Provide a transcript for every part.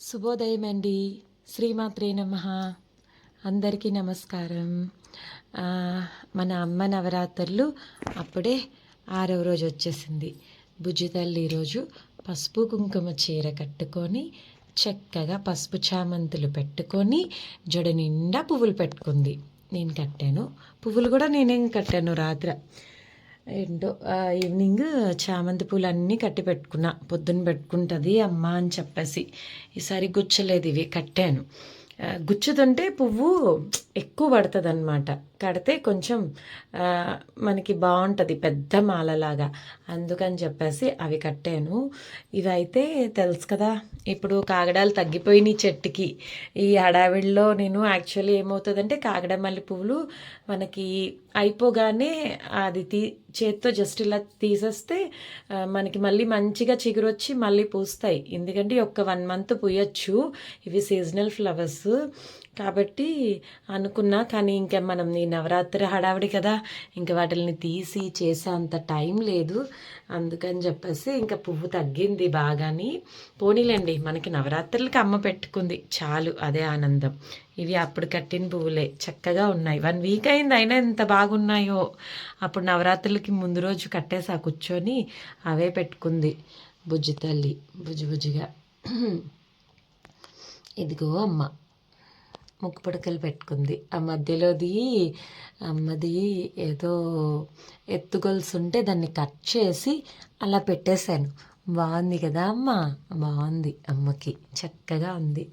శుభోదయం అండి శ్రీమాత్రే నమ. అందరికీ నమస్కారం. మన అమ్మ నవరాత్రులు అప్పుడే ఆరవ రోజు వచ్చేసింది. బుజ్జి తల్లి ఈరోజు పసుపు కుంకుమ చీర కట్టుకొని చక్కగా పసుపు చామంతులు పెట్టుకొని జడ నిండా పువ్వులు పెట్టుకుంది. నేను కట్టాను. పువ్వులు కూడా నేనేం కట్టాను రాత్ర. ఏంటో ఈవినింగ్ చామంతి పూలు అన్నీ కట్టి పెట్టుకున్నా. పొద్దున్న పెట్టుకుంటుంది అమ్మ అని చెప్పేసి. ఈసారి గుచ్చలేదు ఇవి కట్టాను. గుచ్చుతుంటే పువ్వు ఎక్కువ పడుతుంది అనమాట కడితే కొంచెం మనకి బాగుంటుంది పెద్ద మాలలాగా. అందుకని చెప్పేసి అవి కట్టాను. ఇవైతే తెలుసు కదా ఇప్పుడు కాగడాలు తగ్గిపోయినాయి చెట్టుకి. ఈ హడావిడిలో నేను యాక్చువల్లీ ఏమవుతుందంటే కాగడ మల్లె పువ్వులు మనకి అయిపోగానే అది తీ చేత్తో జస్ట్ ఇలా తీసేస్తే మనకి మళ్ళీ మంచిగా చిగురు వచ్చి మళ్ళీ పూస్తాయి. ఎందుకంటే ఒక్క వన్ మంత్ పూయచ్చు ఇవి సీజనల్ ఫ్లవర్స్ కాబట్టి అనుకున్నా కానీ ఇంకా మనం ఈ నవరాత్రి హడావిడి కదా ఇంకా వాటిని తీసి చేసే అంత టైం లేదు. అందుకని చెప్పేసి ఇంకా పువ్వు తగ్గింది బాగాని. పోనీలేండి మనకి నవరాత్రులకి అమ్మ పెట్టుకుంది. చాలు అదే ఆనందం. ఇవి అప్పుడు కట్టిన పువ్వులే చక్కగా ఉన్నాయి. వన్ వీక్ అయింది అయినా ఎంత బాగున్నాయో. అప్పుడు నవరాత్రులకి ముందు రోజు కట్టేసా కూర్చొని అవే పెట్టుకుంది బుజ్జి తల్లి బుజ్జి బుజ్జిగా. ఇదిగో అమ్మ. ముక్కు పుడకలు పెట్టుకుంది. ఆ మధ్యలోది అమ్మది ఏదో ఎత్తుగొలుసు ఉంటే దాన్ని కట్ చేసి అలా పెట్టేశాను. బాగుంది కదా అమ్మ? బాగుంది అమ్మకి. చక్కగా ఉంది.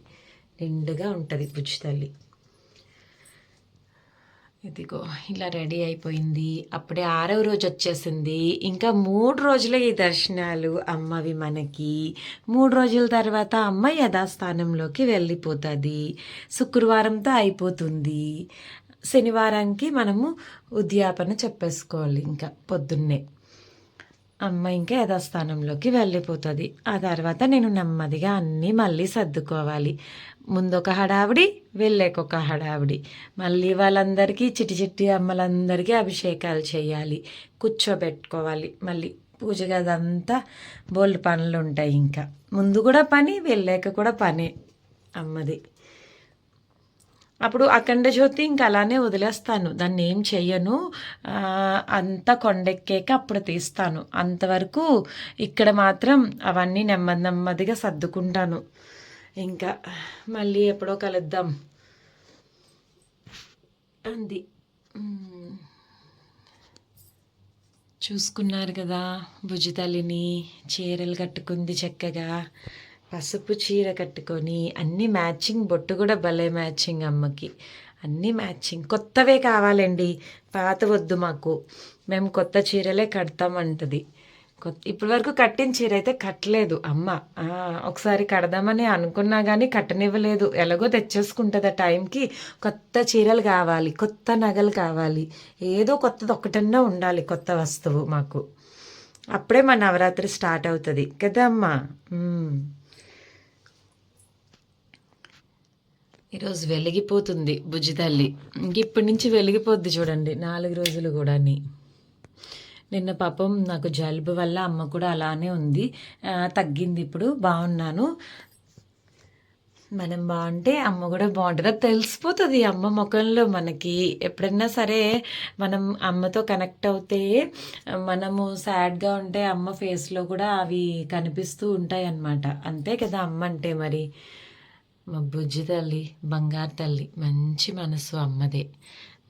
నిండుగా ఉంటుంది బుజ్జి తల్లి ఇదిగో ఇలా రెడీ అయిపోయింది. అప్పుడే ఆరవ రోజు వచ్చేసింది. ఇంకా మూడు రోజులే ఈ దర్శనాలు అమ్మవి మనకి. మూడు రోజుల తర్వాత అమ్మ యథాస్థానంలోకి వెళ్ళిపోతుంది. శుక్రవారంతో అయిపోతుంది. శనివారానికి మనము ఉద్యాపన చెప్పేసుకోవాలి ఇంకా పొద్దున్నే. అమ్మ ఇంకా యథాస్థానంలోకి వెళ్ళిపోతుంది. ఆ తర్వాత నేను నెమ్మదిగా అన్నీ మళ్ళీ సర్దుకోవాలి. ముందొక హడావిడి వెళ్ళేకొక హడావిడి. మళ్ళీ వాళ్ళందరికీ చిటి చిట్టి అమ్మలందరికీ అభిషేకాలు చేయాలి. కూర్చోబెట్టుకోవాలి. మళ్ళీ పూజ గదంతా బోల్డ్ పనులు ఉంటాయి ఇంకా. ముందు కూడా పని వెళ్ళాక కూడా పనే అమ్మది. అప్పుడు అఖండ జ్యోతి ఇంకా అలానే వదిలేస్తాను. దాన్ని ఏం చెయ్యను. అంతా కొండెక్కాక అప్పుడు తీస్తాను. అంతవరకు ఇక్కడ మాత్రం అవన్నీ నెమ్మది నెమ్మదిగా సర్దుకుంటాను. ఇంకా మళ్ళీ ఎప్పుడో కలుద్దాం. అంది. చూసుకున్నారు కదా భుజితల్లిని చీరలు కట్టుకుంది చక్కగా. పసుపు చీర కట్టుకొని అన్ని మ్యాచింగ్ బొట్టు కూడా భలే మ్యాచింగ్ అమ్మకి. అన్నీ మ్యాచింగ్. కొత్తవే కావాలండి. పాత వద్దు మాకు. మేము కొత్త చీరలే కడతామంటది. కొత్త ఇప్పటి వరకు కట్టిన చీర అయితే కట్టలేదు అమ్మ. ఒకసారి కడదామని అనుకున్నా కానీ కట్టనివ్వలేదు. ఎలాగో తెచ్చేసుకుంటుంది ఆ టైంకి. కొత్త చీరలు కావాలి కొత్త నగలు కావాలి. ఏదో కొత్తది ఒకటన్నా ఉండాలి కొత్త వస్తువు మాకు. అప్పుడే మా నవరాత్రి స్టార్ట్ అవుతుంది. కదా అమ్మా? ఈరోజు వెలిగిపోతుంది బుజ్జితల్లి ఇంక ఇప్పటి నుంచి వెలిగిపోద్ది చూడండి నాలుగు రోజులు కూడాని. నిన్న పాపం నాకు జలుబు వల్ల అమ్మ కూడా అలానే ఉంది. తగ్గింది ఇప్పుడు బాగున్నాను. మనం బాగుంటే అమ్మ కూడా బాగుంటుంది. అది తెలిసిపోతుంది అమ్మ ముఖంలో మనకి. ఎప్పుడన్నా సరే మనం అమ్మతో కనెక్ట్ అవుతే మనము సాడ్గా ఉంటే అమ్మ ఫేస్లో కూడా అవి కనిపిస్తూ ఉంటాయి అన్నమాట అంతే కదా అమ్మ అంటే మరి. మా బుజ్జి తల్లి బంగారు తల్లి మంచి మనసు అమ్మదే.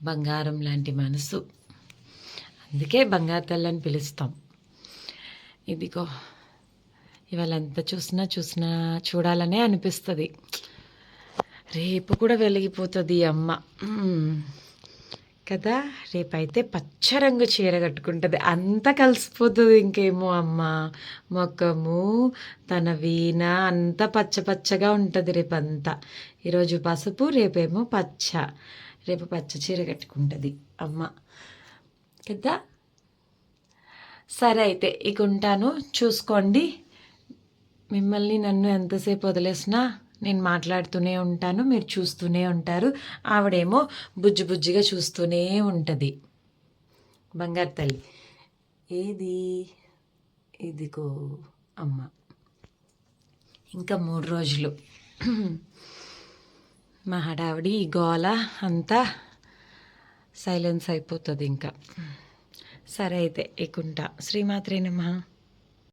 బంగారం లాంటి మనసు. అందుకే బంగారు తల్లి అని పిలుస్తాం. ఇదిగో ఇవాళ ఎంత చూసినా చూసినా చూడాలనే అనిపిస్తుంది. రేపు కూడా వెలిగిపోతుంది అమ్మ. కదా రేపైతే పచ్చ రంగు చీర కట్టుకుంటుంది. అంతా కలిసిపోతుంది ఇంకేమో అమ్మ. మొక్కము తన వీణ అంతా పచ్చ పచ్చగా ఉంటుంది రేపంతా. ఈరోజు పసుపు రేపేమో పచ్చ. రేపు పచ్చ చీర కట్టుకుంటుంది అమ్మ. కదా? సరే అయితే ఇక ఉంటాను. చూసుకోండి. మిమ్మల్ని నన్ను ఎంతసేపు వదిలేసినా నేను మాట్లాడుతూనే ఉంటాను మీరు చూస్తూనే ఉంటారు. ఆవిడేమో బుజ్జి బుజ్జిగా చూస్తూనే ఉంటుంది. బంగారు తల్లి. ఏది? ఇదిగో అమ్మ. ఇంకా మూడు రోజులు. మా హడావిడి ఈ గోల అంతా సైలెన్స్ అయిపోతుంది ఇంకా. సరే అయితే ఇకుంటా శ్రీమాత్రే